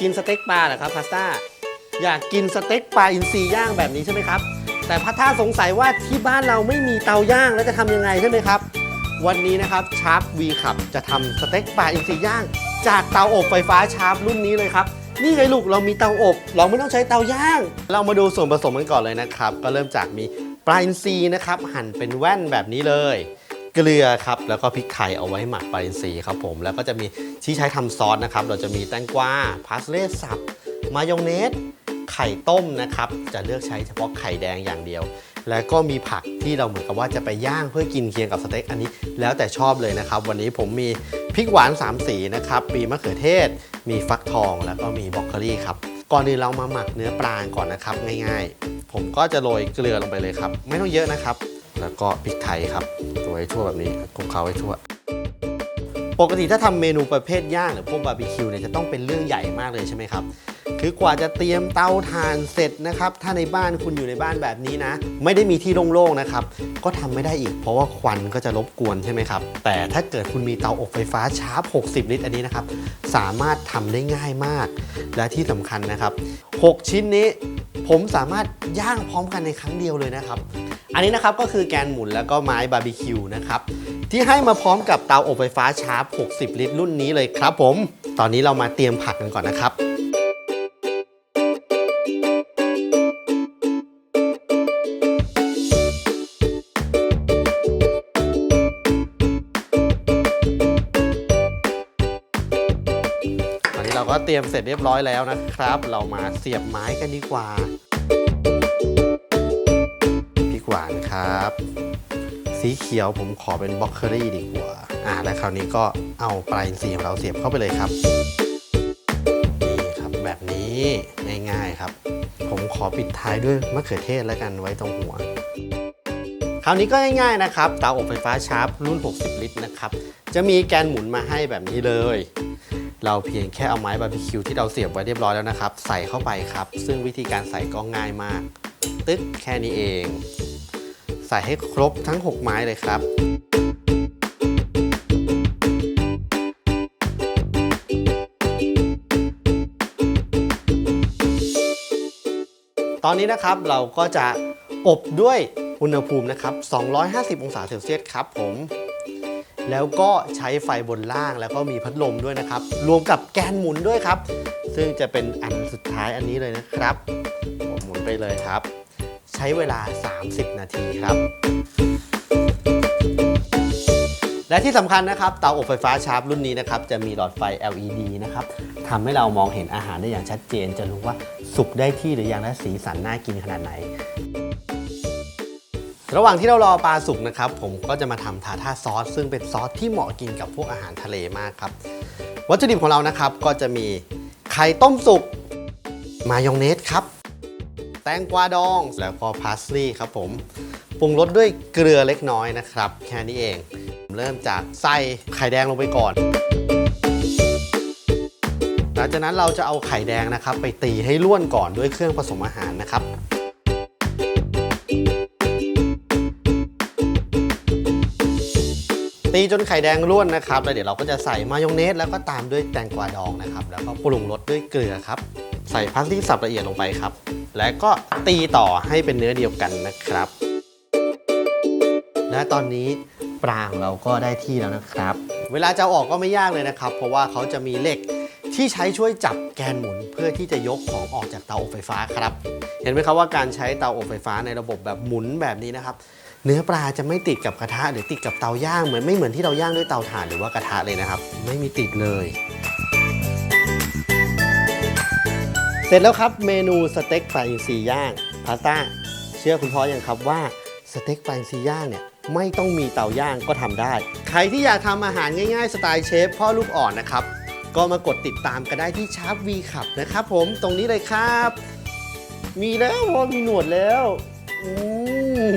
กินสเต็กปลาเหรอครับพาสต้าอยากกินสเต็กปลาอินทรีย่างแบบนี้ใช่ไหมครับ แต่พัท่าสงสัยว่าที่บ้านเราไม่มีเตาย่างแล้วจะทำยังไงใช่ไหมครับ วันนี้นะครับชาร์ปวีขับจะทำสเต็กปลาอินทรีย่าง จากเตาอบไฟฟ้าชาร์ปรุ่นนี้เลยครับนี่ไงลูกเรามีเตาอบ เราไม่ต้องใช้เตาย่าง เรามาดูส่วนผสมกันก่อนเลยนะครับ ก็เริ่มจากมีปลาอินทรีนะครับหั่นเป็นแว่นแบบนี้เลย เกลือครับแล้วก็พริกไทยเอาไว้หมักปลาอินทรีครับผมแล้วก็จะมีที่ใช้ทำซอสนะครับเราจะมีแตงกวาพาสเล่สับมายองเนสไข่ต้มนะครับจะเลือกใช้เฉพาะไข่แดงอย่างเดียว แล้วก็มีผักที่เราเหมือนกับว่าจะไปย่างเพื่อกินเคียงกับสเต็กอันนี้ แล้วแต่ชอบเลยนะครับ วันนี้ผมมีพริกหวาน 3 สีนะครับมีมะเขือเทศ มีฟักทองแล้วก็มีบรอกโคลีครับก่อนอื่นเรามาหมักเนื้อปลาก่อนนะครับ ง่ายๆ ผมก็จะโรยเกลือลงไปเลยครับ ไม่ต้องเยอะนะครับ แล้วก็พริกไทยครับตัวไว้ทั่วแบบนี้คลุกเคล้าไว้ทั่ว ปกติถ้าทำเมนูประเภทย่างหรือพวกบาร์บีคิวเนี่ยจะต้องเป็นเรื่องใหญ่มากเลยใช่ไหมครับคือกว่าจะเตรียมเตาถ่านเสร็จนะครับ ถ้าในบ้านคุณอยู่ในบ้านแบบนี้นะ ไม่ได้มีที่โล่งๆนะครับ ก็ทำไม่ได้อีก เพราะว่าควันก็จะรบกวนใช่ไหมครับ แต่ถ้าเกิดคุณมีเตาอบไฟฟ้าชาร์ป 60 ลิตรอันนี้นะครับ สามารถทำได้ง่ายมาก และที่สำคัญนะครับ 6 ชิ้นนี้ ผมสามารถย่างพร้อมกันในครั้งเดียวเลยนะครับ อันนี้นะครับก็คือแกนหมุนแล้วก็ไม้บาร์บีคิวนะครับที่ให้มาพร้อมกับเตาอบไฟฟ้าชาร์ป 60 ลิตรรุ่นนี้เลยครับผม ตอนนี้เรามาเตรียมผักกันก่อนนะครับ เราก็เตรียมเสร็จเรียบร้อยแล้วนะครับ เรามาเสียบไม้กันดีกว่าพริกหวานครับ สีเขียวผมขอเป็นบล็อกเคอรี่ดีกว่าอ่าและคราวนี้ก็เอาปลายอินทรีของเราเสียบเข้าไปเลยครับนี่ครับแบบนี้ง่ายๆครับ ผมขอปิดท้ายด้วยมะเขือเทศแล้วกันไว้ตรงหัวคราวนี้ก็ง่ายๆนะครับเตาอบไฟฟ้าชาร์ปรุ่น 60 ลิตรนะครับ จะมีแกนหมุนมาให้แบบนี้เลย เราเพียงแค่เอาไม้บาร์บีคิวที่เราเสียบไว้เรียบร้อยแล้วนะครับ ใส่เข้าไปครับ ซึ่งวิธีการใส่ก็ง่ายมาก ตึ๊กแค่นี้เอง ใส่ให้ครบทั้ง 6 ไม้เลยครับตอนนี้นะครับเราก็จะอบด้วยอุณหภูมินะครับ 250 องศาเซลเซียสครับผม แล้วก็ใช้ไฟบนล่างแล้วก็มีพัดลมด้วยนะครับ รวมกับแกนหมุนด้วยครับ ซึ่งจะเป็นอันสุดท้ายอันนี้เลยนะครับผมหมุนไปเลยครับ ใช้เวลา 30 นาทีครับ และที่สำคัญนะครับเตาอบไฟฟ้าชาร์ปรุ่นนี้นะครับจะมีหลอดไฟ LED นะครับทำให้เรามองเห็นอาหารได้อย่างชัดเจน จะรู้ว่าสุกได้ที่หรือยังและสีสันน่ากินขนาดไหน ระหว่างที่เรารอปลาสุกนะครับ ผมก็จะมาทำทาท่าซอส ซึ่งเป็นซอสที่เหมาะกินกับพวกอาหารทะเลมากครับ วัตถุดิบของเรานะครับก็จะมีไข่ต้มสุก มายองเนสครับ แตงกวาดอง แล้วก็พาสลีย์ครับผม ปรุงรสด้วยเกลือเล็กน้อยนะครับ แค่นี้เอง เริ่มจากใส่ไข่แดงลงไปก่อน หลังจากนั้นเราจะเอาไข่แดงนะครับ ไปตีให้ร่วนก่อนด้วยเครื่องผสมอาหารนะครับ ตีจนไข่แดงร่วนนะครับแล้วเดี๋ยวเราก็จะใส่มายองเนสแล้วก็ตามด้วยแตงกวาดองนะครับแล้วก็ปรุงรสด้วยเกลือครับ ใส่พาสลีย์สับละเอียดลงไปครับ และก็ตีต่อให้เป็นเนื้อเดียวกันนะครับ และตอนนี้ปลางเราก็ได้ที่แล้วนะครับ เวลาจะออกก็ไม่ยากเลยนะครับ เพราะว่าเขาจะมีเหล็กที่ใช้ช่วยจับแกนหมุนเพื่อที่จะยกของออกจากเตาอบไฟฟ้าครับ เห็นไหมครับว่าการใช้เตาอบไฟฟ้าในระบบแบบหมุนแบบนี้นะครับ เนื้อปลาจะไม่ติดกับกระทะหรือติดกับเตาย่างเหมือนไม่เหมือนที่เราย่างด้วยเตาถ่านหรือว่ากระทะเลยนะครับ ไม่มีติดเลย เสร็จแล้วครับเมนูสเต็กปลาอินทรีย่างพาสต้าเชื่อคุณพ่อยังครับว่าสเต็กปลาอินทรีย่างเนี่ยไม่ต้องมีเตาย่างก็ทำได้ ใครที่อยากทำอาหารง่ายๆ สไตล์เชฟพ่อลูกอ่อนนะครับ ก็มากดติดตามกันได้ที่ชาร์ปวีขับนะครับผมตรงนี้เลยครับ มีแล้วพอมีหนวดแล้วอืม